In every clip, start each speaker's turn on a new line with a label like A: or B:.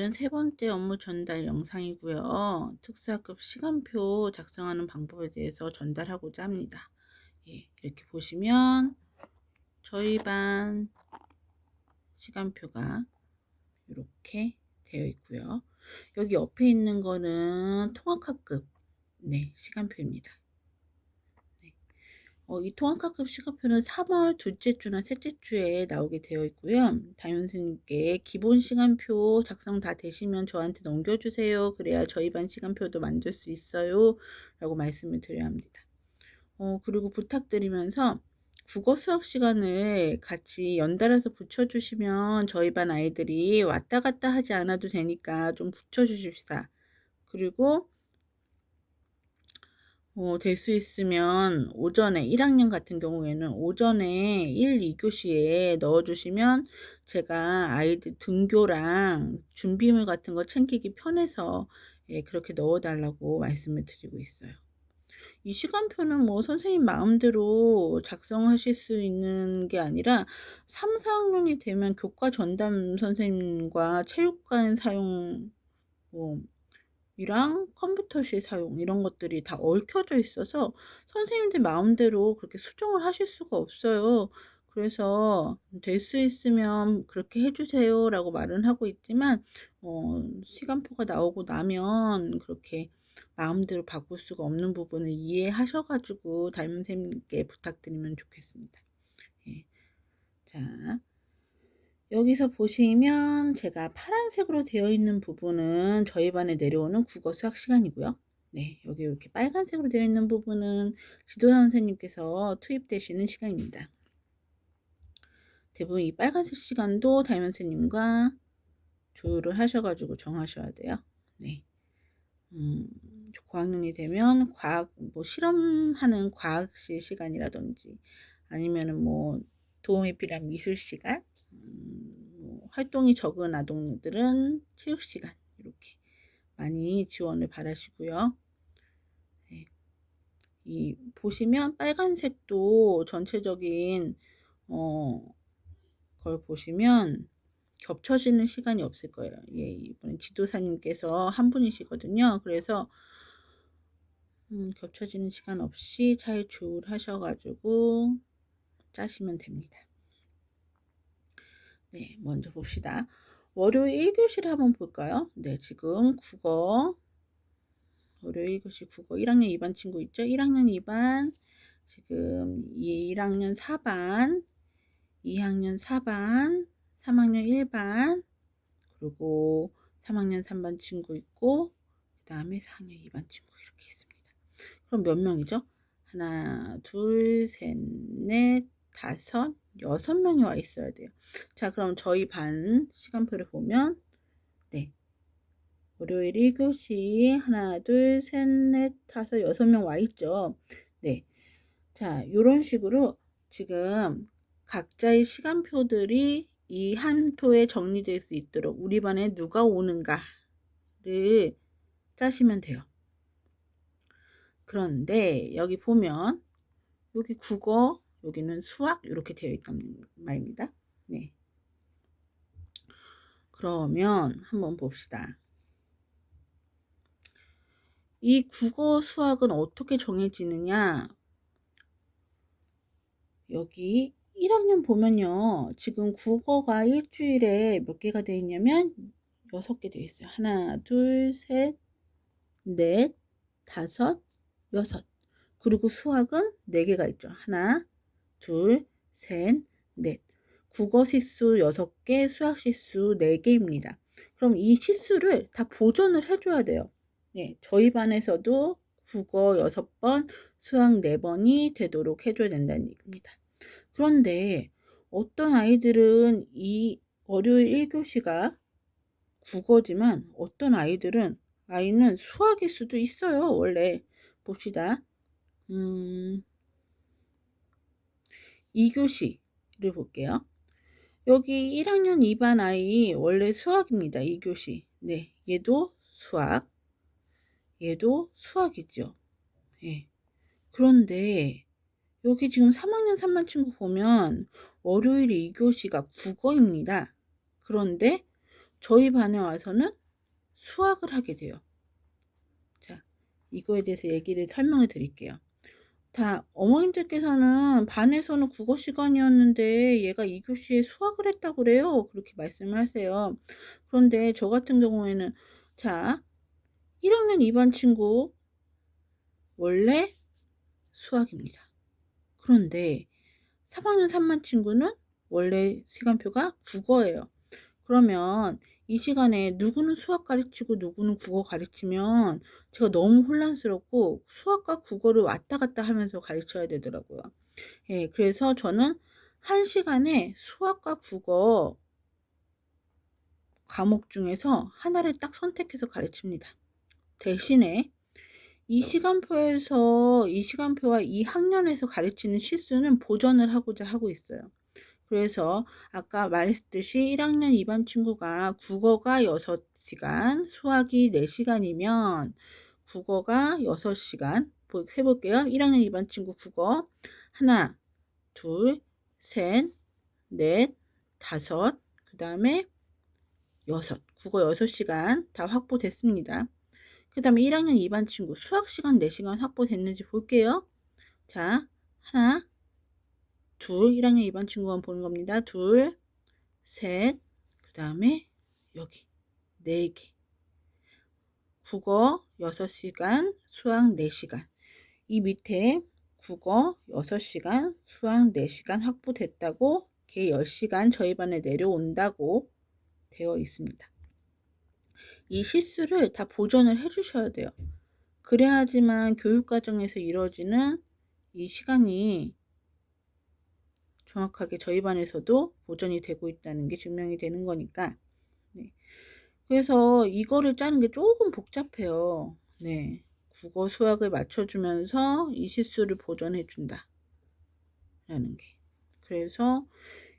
A: 오늘은 세 번째 업무 전달 영상이고요. 특수학급 시간표 작성하는 방법에 대해서 전달하고자 합니다. 예, 이렇게 보시면 저희 반 시간표가 이렇게 되어 있고요. 여기 옆에 있는 거는 통학학급 네, 시간표입니다. 어, 이 통합학급 시간표는 3월 둘째 주나 셋째 주에 나오게 되어 있고요. 담임선생님께 기본 시간표 작성 다 되시면 저한테 넘겨주세요. 그래야 저희 반 시간표도 만들 수 있어요. 라고 말씀을 드려야 합니다. 어, 그리고 부탁드리면서 국어 수학 시간을 같이 연달아서 붙여주시면 저희 반 아이들이 왔다 갔다 하지 않아도 되니까 좀 붙여주십시다. 그리고 어, 될 수 있으면 오전에 1학년 같은 경우에는 오전에 1, 2교시에 넣어주시면 제가 아이들 등교랑 준비물 같은 거 챙기기 편해서 예, 그렇게 넣어달라고 말씀을 드리고 있어요. 이 시간표는 뭐 선생님 마음대로 작성하실 수 있는 게 아니라 3, 4학년이 되면 교과 전담 선생님과 체육관 사용 뭐 이랑 컴퓨터실 사용 이런 것들이 다 얽혀져 있어서 선생님들 마음대로 그렇게 수정을 하실 수가 없어요. 그래서 될 수 있으면 그렇게 해주세요 라고 말은 하고 있지만 어, 시간표가 나오고 나면 그렇게 마음대로 바꿀 수가 없는 부분을 이해하셔가지고 담임선생님께 부탁드리면 좋겠습니다. 예. 자, 여기서 보시면 제가 파란색으로 되어 있는 부분은 저희 반에 내려오는 국어 수학 시간이고요. 네, 여기 이렇게 빨간색으로 되어 있는 부분은 지도사 선생님께서 투입되시는 시간입니다. 대부분 이 빨간색 시간도 담임 선생님과 조율을 하셔가지고 정하셔야 돼요. 네. 음, 고학년이 되면 과학, 뭐 실험하는 과학실 시간이라든지 아니면은 뭐 도움이 필요한 미술 시간 음, 활동이 적은 아동들은 체육 시간 이렇게 많이 지원을 바라시고요. 네. 이 보시면 빨간색도 전체적인 어, 걸 보시면 겹쳐지는 시간이 없을 거예요. 예, 이번 지도사님께서 한 분이시거든요. 그래서 음, 겹쳐지는 시간 없이 잘 조율하셔가지고 짜시면 됩니다. 네, 먼저 봅시다. 월요일 1교시를 한번 볼까요? 네, 지금 국어 월요일 1교시 국어 1학년 2반 친구 있죠? 1학년 2반 지금 1학년 4반 2학년 4반 3학년 1반 그리고 3학년 3반 친구 있고 그 다음에 4학년 2반 친구 이렇게 있습니다. 그럼 몇 명이죠? 하나, 둘, 셋, 넷, 다섯, 여섯 명이 와 있어야 돼요. 자, 그럼 저희 반 시간표를 보면, 네. 월요일 1교시 하나, 둘, 셋, 넷, 다섯, 여섯 명 와 있죠. 네. 자, 이런 식으로 지금 각자의 시간표들이 이 한 표에 정리될 수 있도록 우리 반에 누가 오는가를 짜시면 돼요. 그런데 여기 보면 여기 국어 여기는 수학 이렇게 되어 있단 말입니다. 네. 그러면 한번 봅시다. 이 국어 수학은 어떻게 정해지느냐? 여기 1학년 보면요. 지금 국어가 일주일에 몇 개가 되어 있냐면 6개 되어 있어요. 하나, 둘, 셋, 넷, 다섯, 여섯. 그리고 수학은 4개가 있죠. 하나, 둘, 셋, 넷. 국어 시수 6개, 수학 시수 4개입니다. 그럼 이 시수를 다 보존을 해줘야 돼요. 네, 저희 반에서도 국어 6번, 수학 4번이 되도록 해줘야 된다는 얘기입니다. 그런데 어떤 아이들은 이 월요일 1교시가 국어지만 어떤 아이들은 아이는 수학일 수도 있어요. 원래 봅시다. 음, 2교시를 볼게요. 여기 1학년 2반 아이 원래 수학입니다. 2교시. 네, 얘도 수학. 얘도 수학이죠. 예. 그런데 여기 지금 3학년 3반 친구 보면 월요일 2교시가 국어입니다. 그런데 저희 반에 와서는 수학을 하게 돼요. 자, 이거에 대해서 얘기를 설명을 드릴게요. 다 어머님들께서는 반에서는 국어 시간이었는데 얘가 2 교시에 수학을 했다고 그래요. 그렇게 말씀을 하세요. 그런데 저 같은 경우에는 자, 1 학년 2 반 친구 원래 수학입니다. 그런데 3 학년 3 반 친구는 원래 시간표가 국어예요. 그러면 이 시간에 누구는 수학 가르치고 누구는 국어 가르치면 제가 너무 혼란스럽고 수학과 국어를 왔다 갔다 하면서 가르쳐야 되더라고요. 예, 그래서 저는 한 시간에 수학과 국어 과목 중에서 하나를 딱 선택해서 가르칩니다. 대신에 이 시간표에서 이 시간표와 이 학년에서 가르치는 실수는 보전을 하고자 하고 있어요. 그래서 아까 말했듯이 1학년 2반 친구가 국어가 6시간, 수학이 4시간이면 국어가 6시간 세볼게요. 1학년 2반 친구 국어 하나, 둘, 셋, 넷, 다섯, 그 다음에 여섯, 국어 6시간 다 확보됐습니다. 그 다음에 1학년 2반 친구 수학 시간 4시간 확보됐는지 볼게요. 자, 하나, 둘, 1학년 2반 친구만 보는 겁니다. 둘, 셋, 그 다음에 여기 네 개. 국어 6시간, 수학 4시간. 이 밑에 국어 6시간, 수학 4시간 확보됐다고 걔 10시간 저희 반에 내려온다고 되어 있습니다. 이 실수를 다 보전을 해 주셔야 돼요. 그래야지만 교육과정에서 이루어지는 이 시간이 정확하게 저희 반에서도 보전이 되고 있다는 게 증명이 되는 거니까. 네. 그래서 이거를 짜는 게 조금 복잡해요. 네. 국어 수학을 맞춰주면서 이 실수를 보전해 준다. 라는 게. 그래서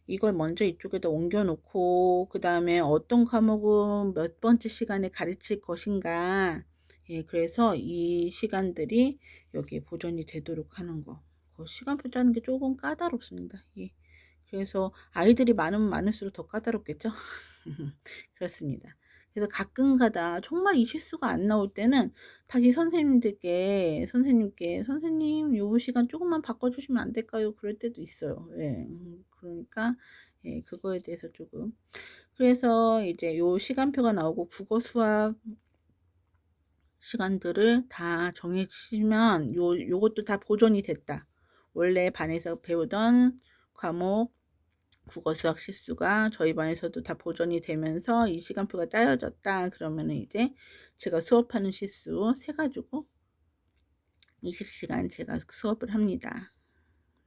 A: 이걸 먼저 이쪽에다 옮겨 놓고 그 다음에 어떤 과목은 몇 번째 시간에 가르칠 것인가 예, 그래서 이 시간들이 여기에 보존이 되도록 하는 거. 그 시간표 짜는 게 조금 까다롭습니다. 예. 그래서 아이들이 많으면 많을수록 더 까다롭겠죠? 그렇습니다. 그래서 가끔가다 정말 이 실수가 안 나올 때는 다시 선생님들께 선생님께 선생님 요 시간 조금만 바꿔주시면 안 될까요? 그럴 때도 있어요. 예. 음, 그러니까 예, 그거에 대해서 조금 그래서 이제 요 시간표가 나오고 국어 수학 시간들을 다 정해지면 요 요것도 다 보존이 됐다. 원래 반에서 배우던 과목 국어 수학 실수가 저희 반에서도 다 보존이 되면서 이 시간표가 짜여졌다. 그러면은 이제 제가 수업하는 실수 세 가지고 20시간 제가 수업을 합니다.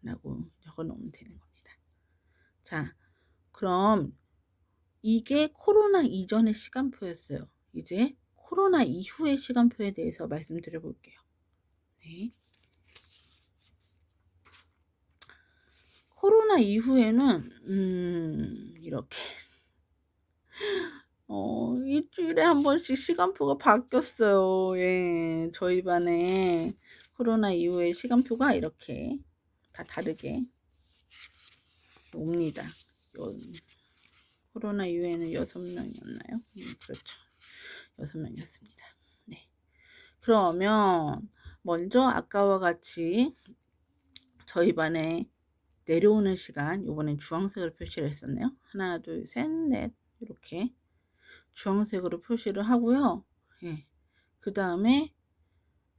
A: 라고 적어 놓으면 되는 겁니다. 자, 그럼 이게 코로나 이전의 시간표였어요. 이제 코로나 이후의 시간표에 대해서 말씀드려 볼게요. 네. 코로나 이후에는 음, 이렇게 어, 일주일에 한 번씩 시간표가 바뀌었어요. 예, 저희 반에 코로나 이후에 시간표가 이렇게 다 다르게 옵니다. 요, 코로나 이후에는 여섯 명이었나요? 음, 그렇죠. 여섯 명이었습니다. 네. 그러면 먼저 아까와 같이 저희 반에 내려오는 시간 요번엔 주황색으로 표시를 했었네요. 하나, 둘, 셋, 넷 이렇게 주황색으로 표시를 하고요. 예. 그 다음에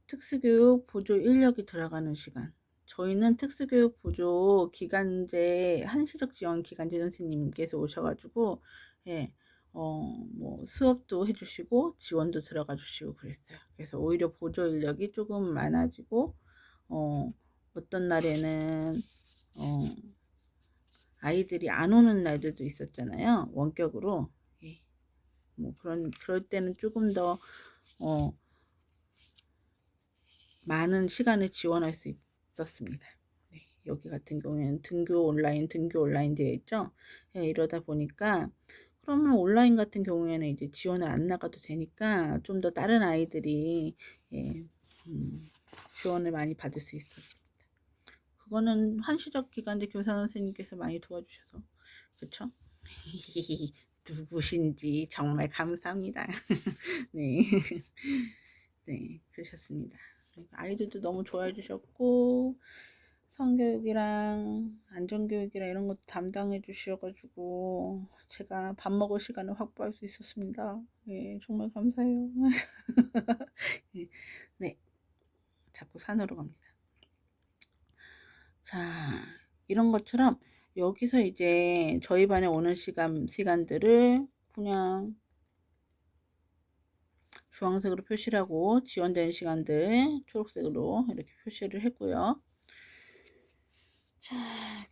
A: 특수교육 보조 인력이 들어가는 시간. 저희는 특수교육 보조 기간제 한시적 지원 기간제 선생님께서 오셔가지고 예, 어, 뭐 수업도 해주시고 지원도 들어가 주시고 그랬어요. 그래서 오히려 보조 인력이 조금 많아지고 어, 어떤 날에는 어, 아이들이 안 오는 날들도 있었잖아요. 원격으로. 예. 뭐 그런 그럴 때는 조금 더 어, 많은 시간을 지원할 수 있었습니다. 네. 여기 같은 경우에는 등교 온라인, 등교 온라인 되어 있죠. 예, 이러다 보니까 그러면 온라인 같은 경우에는 이제 지원을 안 나가도 되니까 좀 더 다른 아이들이 예, 음, 지원을 많이 받을 수 있었어요. 그거는 한시적 기간제 교사 선생님께서 많이 도와주셔서 그렇죠? 누구신지 정말 감사합니다. 네. 네, 그러셨습니다. 아이들도 너무 좋아해 주셨고, 성교육이랑 안전교육이랑 이런 것도 담당해 주셔가지고, 제가 밥 먹을 시간을 확보할 수 있었습니다. 네, 정말 감사해요. 네, 자꾸 산으로 갑니다. 자, 이런 것처럼 여기서 이제 저희 반에 오는 시간, 시간들을 그냥 주황색으로 표시를 하고 지원된 시간들 초록색으로 이렇게 표시를 했고요. 자,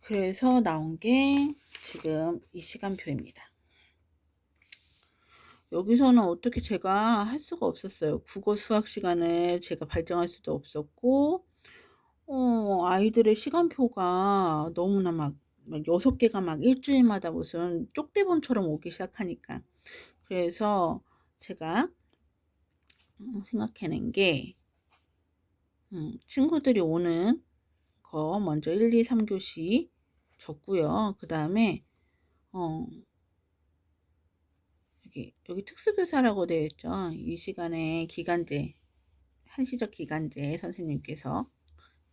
A: 그래서 나온 게 지금 이 시간표입니다. 여기서는 어떻게 제가 할 수가 없었어요. 국어 수학 시간을 제가 발정할 수도 없었고, 어, 아이들의 시간표가 너무나 막, 막 여섯 개가 막 일주일마다 무슨 쪽대본처럼 오기 시작하니까. 그래서 제가 음, 생각해낸 게, 음, 친구들이 오는 거 먼저 1, 2, 3교시 적고요. 그 다음에, 어, 여기, 여기 특수교사라고 되어 있죠. 이 시간에 기간제, 한시적 기간제 선생님께서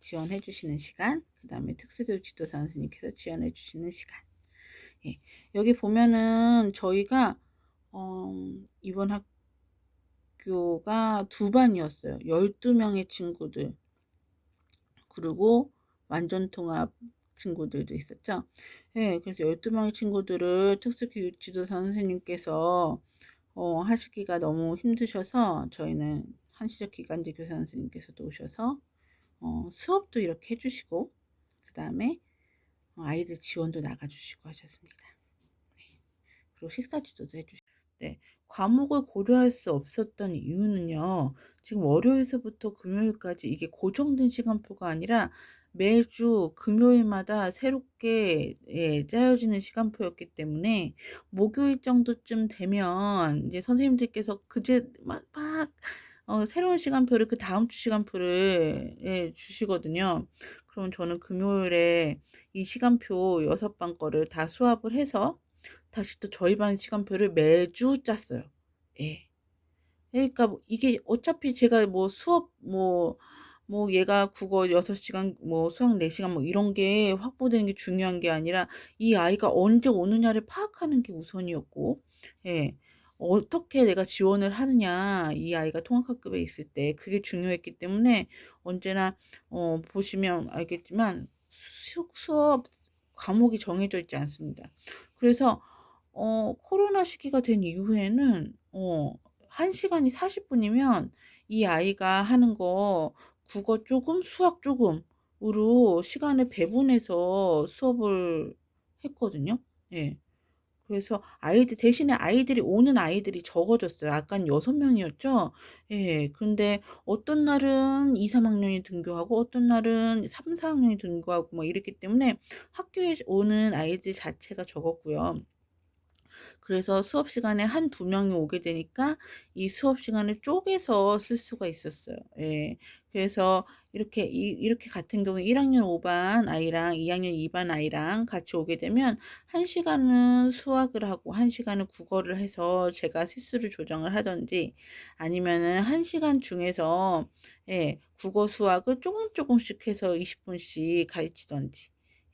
A: 지원해 주시는 시간, 그 다음에 특수교육 지도사 선생님께서 지원해 주시는 시간. 예, 여기 보면은 저희가 어, 이번 학교가 두 반이었어요. 12명의 친구들. 그리고 완전 통합 친구들도 있었죠. 예, 그래서 12명의 친구들을 특수교육 지도사 선생님께서 어, 하시기가 너무 힘드셔서 저희는 한시적 기간제 교사 선생님께서도 오셔서 어, 수업도 이렇게 해주시고 그 다음에 어, 아이들 지원도 나가주시고 하셨습니다. 네. 그리고 식사 지도도 해주시고 네. 과목을 고려할 수 없었던 이유는요. 지금 월요일서부터 금요일까지 이게 고정된 시간표가 아니라 매주 금요일마다 새롭게 예, 짜여지는 시간표였기 때문에 목요일 정도쯤 되면 이제 선생님들께서 그제 막, 막 어, 새로운 시간표를 그 다음 주 시간표를 예, 주시거든요. 그럼 저는 금요일에 이 시간표 여섯 반 거를 다 수합을 해서 다시 또 저희 반 시간표를 매주 짰어요. 예. 그러니까 뭐 이게 어차피 제가 뭐 수업 뭐뭐 얘가 국어 6시간 뭐 수학 4시간 뭐 이런 게 확보되는 게 중요한 게 아니라 이 아이가 언제 오느냐를 파악하는 게 우선이었고 예. 어떻게 내가 지원을 하느냐 이 아이가 통합학급에 있을 때 그게 중요했기 때문에 언제나 어, 보시면 알겠지만 수, 수업 과목이 정해져 있지 않습니다. 그래서 어, 코로나 시기가 된 이후에는 어, 1시간이 40분이면 이 아이가 하는 거 국어 조금 수학 조금으로 시간을 배분해서 수업을 했거든요. 예. 그래서 아이들 대신에 아이들이 오는 아이들이 적어졌어요. 아깐 6명이었죠. 예. 근데 어떤 날은 2, 3학년이 등교하고 어떤 날은 3, 4학년이 등교하고 뭐 이랬기 때문에 학교에 오는 아이들 자체가 적었고요. 그래서 수업 시간에 한 두 명이 오게 되니까 이 수업 시간을 쪼개서 쓸 수가 있었어요. 예. 그래서 이렇게 이, 이렇게 같은 경우에 1학년 5반 아이랑 2학년 2반 아이랑 같이 오게 되면 한 시간은 수학을 하고 한 시간은 국어를 해서 제가 실수를 조정을 하던지 아니면은 한 시간 중에서 예, 국어 수학을 조금 조금씩 해서 20분씩 가르치던지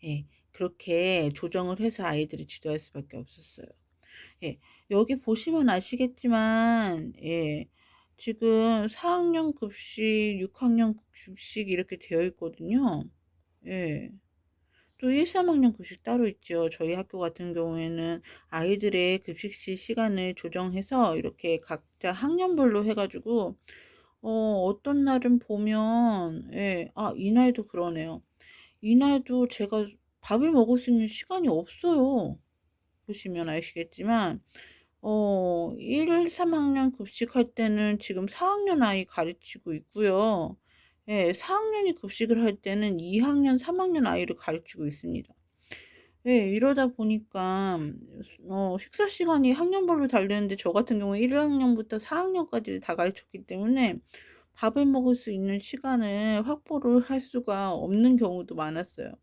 A: 예, 그렇게 조정을 해서 아이들이 지도할 수밖에 없었어요. 예. 여기 보시면 아시겠지만 예. 지금 4학년 급식, 6학년 급식 이렇게 되어 있거든요. 예. 또 1, 3학년 급식 따로 있죠. 저희 학교 같은 경우에는 아이들의 급식 시 시간을 조정해서 이렇게 각자 학년별로 해가지고 어, 어떤 날은 보면 예, 아, 이날도 그러네요. 이날도 제가 밥을 먹을 수 있는 시간이 없어요. 보시면 아시겠지만 어, 1, 3학년 급식할 때는 지금 4학년 아이 가르치고 있고요. 예, 4학년이 급식을 할 때는 2학년, 3학년 아이를 가르치고 있습니다. 예, 이러다 보니까 어, 식사 시간이 학년별로 다르는데 저 같은 경우 1학년부터 4학년까지를 다 가르쳤기 때문에 밥을 먹을 수 있는 시간을 확보를 할 수가 없는 경우도 많았어요.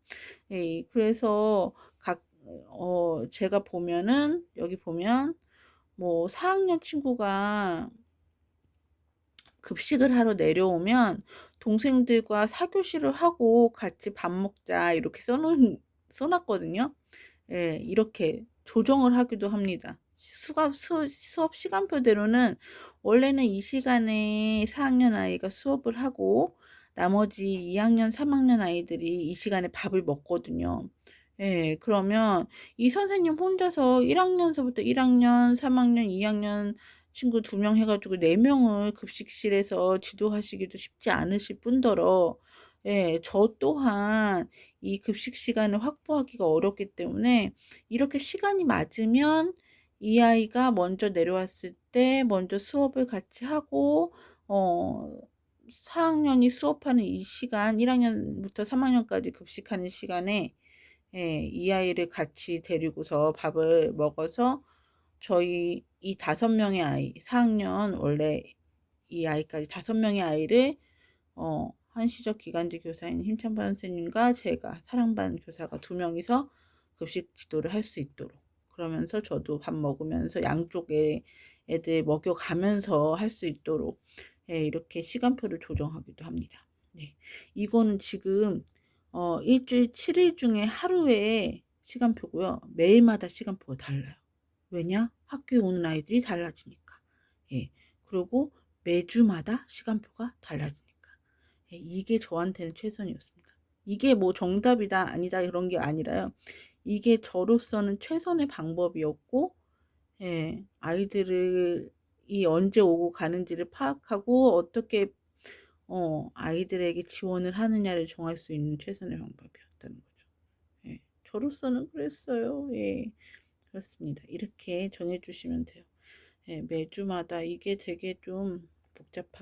A: 예, 그래서 각 어 제가 보면은 여기 보면 뭐 4 학년 친구가 급식을 하러 내려오면 동생들과 4 교시를 하고 같이 밥 먹자 이렇게 써 놓은 써 놨거든요. 예. 이렇게 조정을 하기도 합니다. 수가 수 수업 시간표대로는 원래는 이 시간에 4 학년 아이가 수업을 하고 나머지 2 학년, 3 학년 아이들이 이 시간에 밥을 먹거든요. 예. 그러면 이 선생님 혼자서 1 학년서부터 1 학년, 3 학년, 2 학년 친구 2명 해 가지고 4 명을 급식실에서 지도하시기도 쉽지 않으실 뿐더러 예 저 또한 이 급식 시간을 확보하기가 어렵기 때문에 이렇게 시간이 맞으면 이 아이가 먼저 내려왔을 때 먼저 수업을 같이 하고 어 4 학년이 수업하는 이 시간 1 학년부터 3 학년까지 급식하는 시간에 예 이 아이를 같이 데리고서 밥을 먹어서 저희 이5 명의 아이 4 학년 원래 이 아이까지 5 명의 아이를 어 한시적 기간제 교사인 힘찬반 선생님과 제가 사랑반 교사가 2 명이서 급식 지도를 할 수 있도록 그러면서 저도 밥 먹으면서 양쪽에 애들 먹여 가면서 할 수 있도록 예 이렇게 시간표를 조정하기도 합니다. 네. 이거는 지금 어1 주일 7일 중에 하루의 시간표고요. 매일마다 시간표가 달라요. 왜냐? 학교에 오는 아이들이 달라지니까. 예. 그리고 매주마다 시간표가 달라지니까. 예. 이게 저한테는 최선이었습니다. 이게 뭐 정답이다 아니다 그런 게 아니라요. 이게 저로서는 최선의 방법이었고 예. 아이들을 이 언제 오고 가는지를 파악하고 어떻게 어 아이들에게 지원을 하느냐를 정할 수 있는 최선의 방법이었다는 거죠. 예. 저로서는 그랬어요. 예. 그렇습니다. 이렇게 정해 주시면 돼요. 예. 매주마다 이게 되게 좀 복잡하